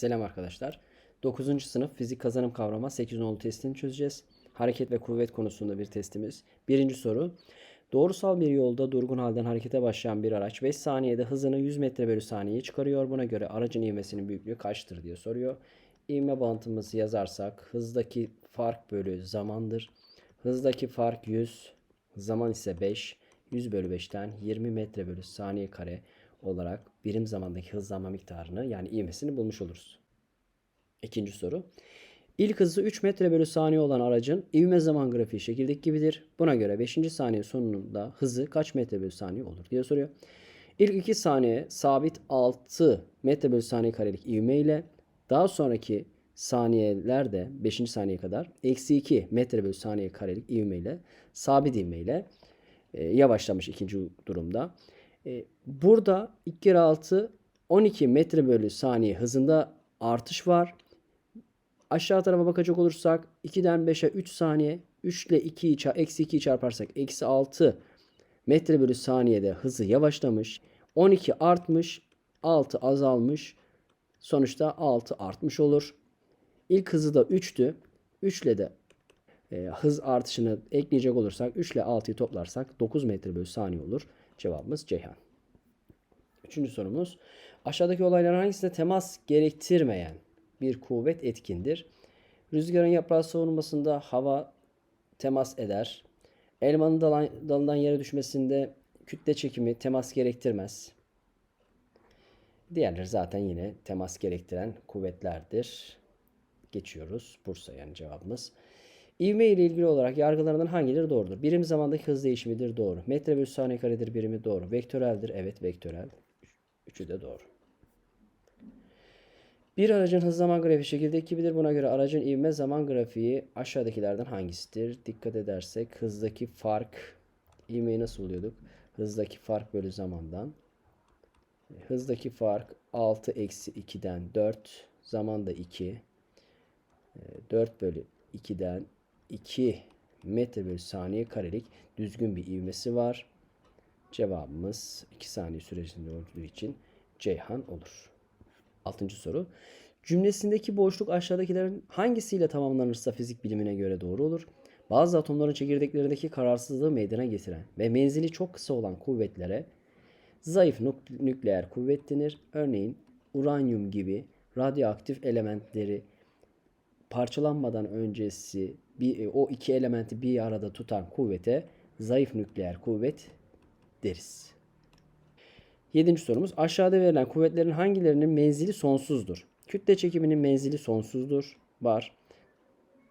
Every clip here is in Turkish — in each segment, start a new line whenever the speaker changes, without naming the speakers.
Selam arkadaşlar. 9. sınıf fizik kazanım kavrama 8 nolu testini çözeceğiz. Hareket ve kuvvet konusunda bir testimiz. Birinci soru. Doğrusal bir yolda durgun halden harekete başlayan bir araç 5 saniyede hızını 100 metre bölü saniyeye çıkarıyor. Buna göre aracın ivmesinin büyüklüğü kaçtır diye soruyor. İvme bantımızı yazarsak hızdaki fark bölü zamandır. Hızdaki fark 100, zaman ise 5. 100 bölü 5'ten 20 metre bölü saniye kare olarak birim zamandaki hızlanma miktarını yani ivmesini bulmuş oluruz. İkinci soru. İlk hızı 3 metre bölü saniye olan aracın ivme zaman grafiği şekildeki gibidir. Buna göre 5. saniye sonunda hızı kaç metre bölü saniye olur diye soruyor. İlk 2 saniye sabit 6 metre bölü saniye karelik ivme ile daha sonraki saniyelerde 5. saniye kadar eksi 2 metre bölü saniye karelik ivme ile sabit ivme ile e, yavaşlamış ikinci durumda. E, burada 2 kere 6 12 metre bölü saniye hızında artış var. Aşağı tarafa bakacak olursak 2'den 5'e 3 saniye. 3 ile 2'yi ça- eksi 2'yi çarparsak eksi 6 metre bölü saniyede hızı yavaşlamış. 12 artmış. 6 azalmış. Sonuçta 6 artmış olur. İlk hızı da 3'tü. 3 ile de e, hız artışını ekleyecek olursak 3 ile 6'yı toplarsak 9 metre bölü saniye olur. Cevabımız Ceyhan. Üçüncü sorumuz. Aşağıdaki olayların hangisinde temas gerektirmeyen bir kuvvet etkindir? Rüzgarın yaprağı savurmasında hava temas eder. Elmanın dalından yere düşmesinde kütle çekimi temas gerektirmez. Diğerleri zaten yine temas gerektiren kuvvetlerdir. Geçiyoruz. Bursa yani cevabımız. İvme ile ilgili olarak yargılarından hangileri doğrudur? Birim zamandaki hız değişimidir doğru. Metre bölü saniye karedir birimi doğru. Vektöreldir evet vektörel. Üçü de doğru. Bir aracın hız zaman grafiği şekildeki gibidir. Buna göre aracın ivme zaman grafiği aşağıdakilerden hangisidir? Dikkat edersek hızdaki fark ivmeyi nasıl buluyorduk? Hızdaki fark bölü zamandan. Hızdaki fark 6 eksi 2'den 4. Zamanda 2. 4 bölü 2'den 2 metre bölü saniye karelik düzgün bir ivmesi var. Cevabımız 2 saniye sürecinde olduğu için Ceyhan olur. Altıncı soru. Cümlesindeki boşluk aşağıdakilerin hangisiyle tamamlanırsa fizik bilimine göre doğru olur? Bazı atomların çekirdeklerindeki kararsızlığı meydana getiren ve menzili çok kısa olan kuvvetlere zayıf nük- nükleer kuvvet denir. Örneğin uranyum gibi radyoaktif elementleri parçalanmadan öncesi bir, e, o iki elementi bir arada tutan kuvvete zayıf nükleer kuvvet deriz. Yedinci sorumuz. Aşağıda verilen kuvvetlerin hangilerinin menzili sonsuzdur? Kütle çekiminin menzili sonsuzdur. Var.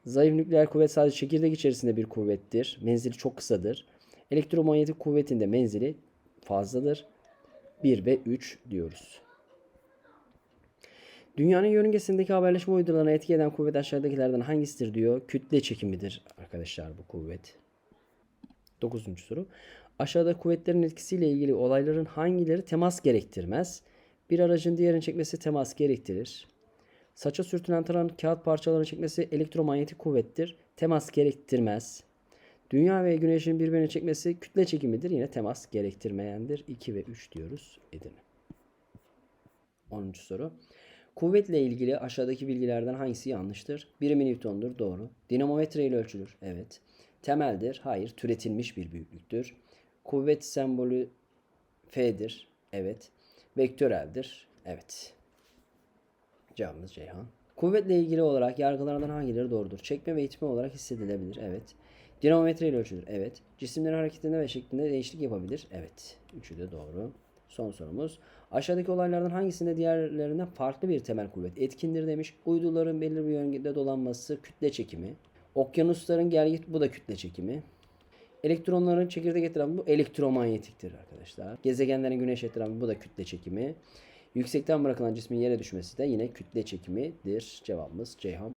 Zayıf nükleer kuvvet sadece çekirdek içerisinde bir kuvvettir. Menzili çok kısadır. Elektromanyetik kuvvetin de menzili fazladır. 1 ve 3 diyoruz. Dünyanın yörüngesindeki haberleşme uydularına etki eden kuvvet aşağıdakilerden hangisidir diyor. Kütle çekimidir arkadaşlar bu kuvvet. Dokuzuncu soru. Aşağıda kuvvetlerin etkisiyle ilgili olayların hangileri temas gerektirmez? Bir aracın diğerini çekmesi temas gerektirir. Saça sürtünen taran kağıt parçalarını çekmesi elektromanyetik kuvvettir. Temas gerektirmez. Dünya ve güneşin birbirini çekmesi kütle çekimidir. Yine temas gerektirmeyendir. 2 ve 3 diyoruz Edirne. 10. soru. Kuvvetle ilgili aşağıdaki bilgilerden hangisi yanlıştır? Birimi Newton'dur. Doğru. Dinamometre ile ölçülür. Evet. Temeldir. Hayır. Türetilmiş bir büyüklüktür. Kuvvet sembolü F'dir. Evet. Vektöreldir. Evet. Cevabımız Ceyhan. Kuvvetle ilgili olarak yargılardan hangileri doğrudur? Çekme ve itme olarak hissedilebilir. Evet. Dinamometre ile ölçülür. Evet. Cisimlerin hareketinde ve şeklinde değişiklik yapabilir. Evet. Üçü de doğru. Son sorumuz. Aşağıdaki olaylardan hangisinde diğerlerinden farklı bir temel kuvvet etkindir demiş. Uyduların belirli bir yönde dolanması kütle çekimi. Okyanusların gergit bu da kütle çekimi. Elektronların çekirdek etrafı bu elektromanyetiktir arkadaşlar. Gezegenlerin güneş etrafı bu da kütle çekimi. Yüksekten bırakılan cismin yere düşmesi de yine kütle çekimidir. Cevabımız Ceyhan